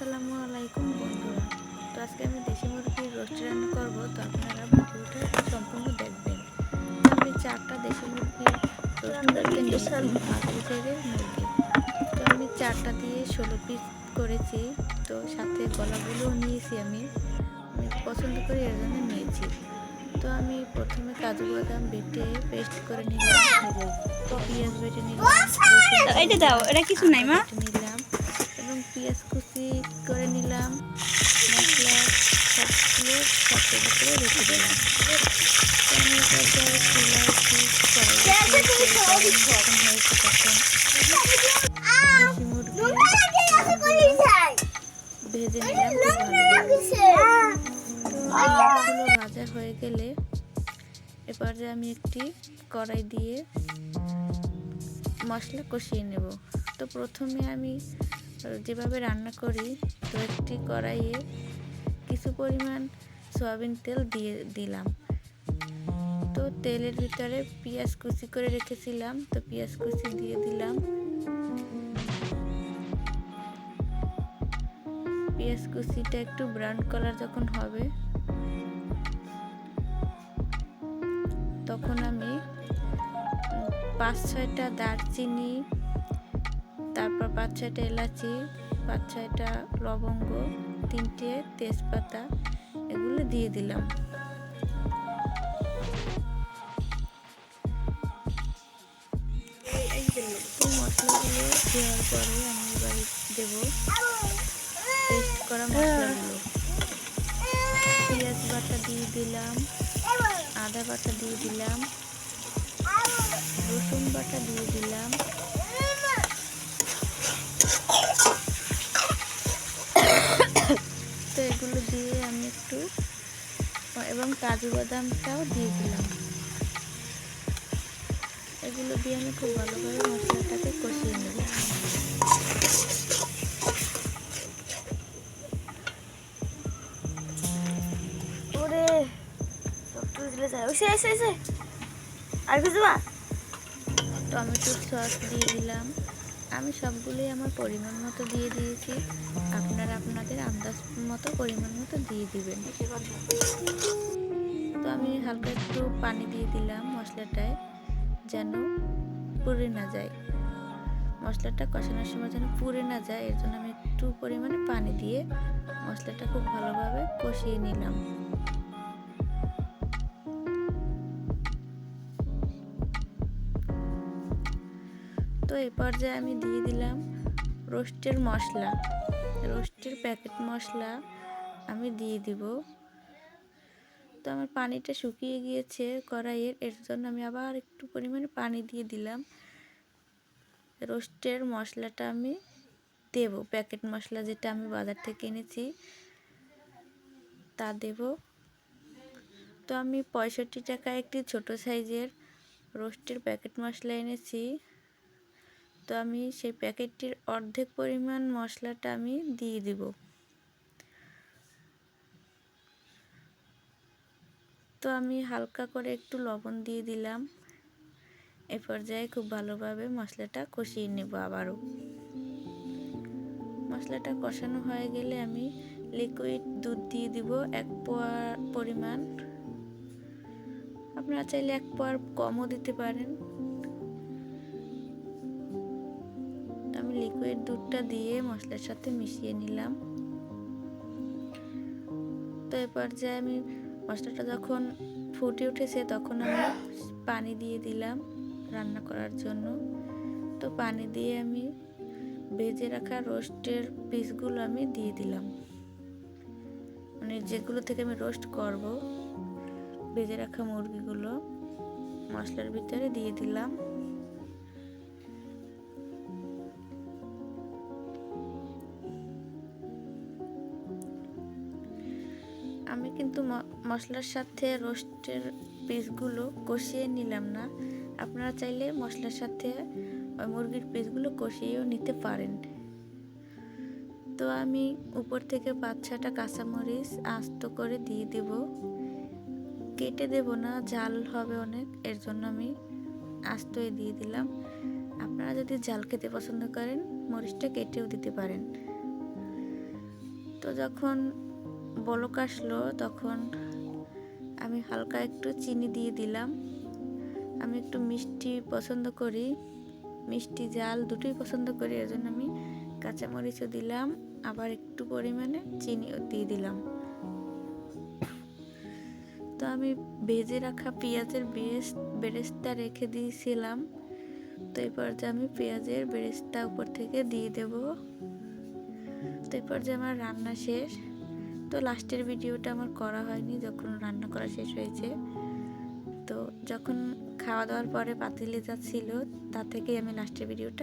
আসসালামু আলাইকুম বন্ধুরা। তো আজকে আমি দেশি মুরগির রোস্ট রান্না করব তো আপনারা ভিডিওটা সম্পূর্ণ দেখবেন। আমি চারটা দেশি মুরগির রোস্ট করতে থেকে মুরগি। তো আমি চারটা দিয়ে ষোলো পিস করেছি তো সাথে গলাগুলোও নিয়েছি আমি। আমি পছন্দ করি এর জন্য নিয়েছি। তো আমি প্রথমে কাজু বাদাম বেটে পেস্ট করে নিলাম তো পেঁয়াজ বেটে নিলাম এটা দাও এটা কিছু নাই মা। নিলাম এবং পেঁয়াজ কুচি করে নিলাম মশলা সবগুলো সাথে ভিতরে রেখে দিলাম। আমি তখন। ভেজে নিলাম ভাজা হয়ে গেলে এবার যে আমি একটি কড়াই দিয়ে মশলা কষিয়ে নেব। তো প্রথমে আমি যেভাবে রান্না করি, তো একটি কড়াইয়ে কিছু পরিমাণ সয়াবিন তেল দিয়ে দিলাম। তো তেলের ভিতরে পেঁয়াজ কুচি করে রেখেছিলাম, তো পেঁয়াজ কুচি দিয়ে দিলাম। পেঁয়াজ কুচিটা একটু ব্রাউন কালার যখন হবে, তখন আমি পাঁচ ছয়টা দারচিনি তারপর পাঁচ ছয়টা এলাচি পাঁচ ছয়টা লবঙ্গ, তিনটে তেজপাতা, এগুলো দিয়ে দিলাম। মশলাগুলো দেওয়ার পরে আমি এবার দেবো পেস্ট করা মশলাগুলো। পেঁয়াজ বাটা দিয়ে দিলাম, আদা বাটা দিয়ে দিলাম, রসুন বাটা দিয়ে দিলাম তো এগুলো দিয়ে আমি একটু এবং কাজু বাদামটাও দিয়ে দিলাম। এগুলো দিয়ে আমি খুব ভালোভাবে মশলাটাকে কষিয়ে নেব। আর টমেটোর সস দিয়ে দিলাম। আমি সবগুলোই আমার পরিমাণ মতো দিয়ে দিয়েছি। আপনারা আপনাদের আন্দাজ মতো পরিমাণ মতো দিয়ে দিবেন। তো আমি হালকা একটু পানি দিয়ে দিলাম মশলাটায় যেন পুড়ে না যায়। মশলাটা কষানোর সময় যেন পুড়ে না যায়, এর জন্য আমি একটু পরিমাণে পানি দিয়ে মশলাটা খুব ভালোভাবে কষিয়ে নিলাম। তো এই পর্যায়ে আমি দিয়ে দিলাম রোস্টের মশলা। রোস্টের প্যাকেট মশলা আমি দিয়ে দিব। তো আমার পানিটা শুকিয়ে গিয়েছে কড়াইয়ের, এর জন্য আমি আবার একটু পরিমাণে পানি দিয়ে দিলাম। রোস্টের মশলাটা আমি দেব, প্যাকেট মশলা যেটা আমি বাজার থেকে এনেছি, তা দেব। তো আমি পঁয়ষট্টি টাকা একটি ছোট সাইজের রোস্টের প্যাকেট মশলা এনেছি। তো আমি সেই প্যাকেটটির অর্ধেক পরিমাণ মশলাটা আমি দিয়ে দিব। তো আমি হালকা করে একটু লবণ দিয়ে দিলাম। এ পর্যায়ে খুব ভালোভাবে মশলাটা কষিয়ে নেব আবারও। মশলাটা কষানো হয়ে গেলে আমি লিকুইড দুধ দিয়ে দিব এক পোয়ার পরিমাণ। আপনারা চাইলে এক পোয়ার কমও দিতে পারেন। আমি লিকুইড দুধটা দিয়ে মশলার সাথে মিশিয়ে নিলাম। তো এ পর্যায়ে আমি মশলাটা যখন ফুটে উঠেছে তখন আমি পানি দিয়ে দিলাম রান্না করার জন্য। তো পানি দিয়ে আমি ভেজে রাখা রোস্টের পিসগুলো আমি দিয়ে দিলাম। মানে যেগুলো থেকে আমি রোস্ট করব, ভেজে রাখা মুরগিগুলো মশলার ভিতরে দিয়ে দিলাম। আমি কিন্তু মশলার সাথে রোস্টের পিসগুলো কষিয়ে নিলাম না। আপনারা চাইলে মশলার সাথে ওই মুরগির পিসগুলো কষিয়েও নিতে পারেন। তো আমি উপর থেকে পাঁচ ছটা কাঁচামরিচ আস্ত করে দিয়ে দেব। কেটে দেব না, ঝাল হবে অনেক, এর জন্য আমি আস্তই দিয়ে দিলাম। আপনারা যদি ঝাল খেতে পছন্দ করেন, মরিচটা কেটেও দিতে পারেন। তো যখন বলক আসলো, তখন আমি হালকা একটু চিনি দিয়ে দিলাম। আমি একটু মিষ্টি পছন্দ করি, মিষ্টি জাল দুটোই পছন্দ করি, এর জন্য আমি কাঁচামরিচও দিলাম, আবার একটু পরিমাণে চিনিও দিয়ে দিলাম। তো আমি ভেজে রাখা পেঁয়াজের বেরেস্তা রেখে দিয়েছিলাম। তো এরপর যে আমি পেঁয়াজের বেরেস্তা উপর থেকে দিয়ে দেব। তো এরপর যে আমার রান্না শেষ। তো লাস্টের ভিডিওটা আমার করা হয়নি, যখন রান্না করা শেষ হয়েছে। তো যখন খাওয়া দাওয়ার পরে পাতিলে যা ছিল, তা থেকেই আমি লাস্টের ভিডিওটা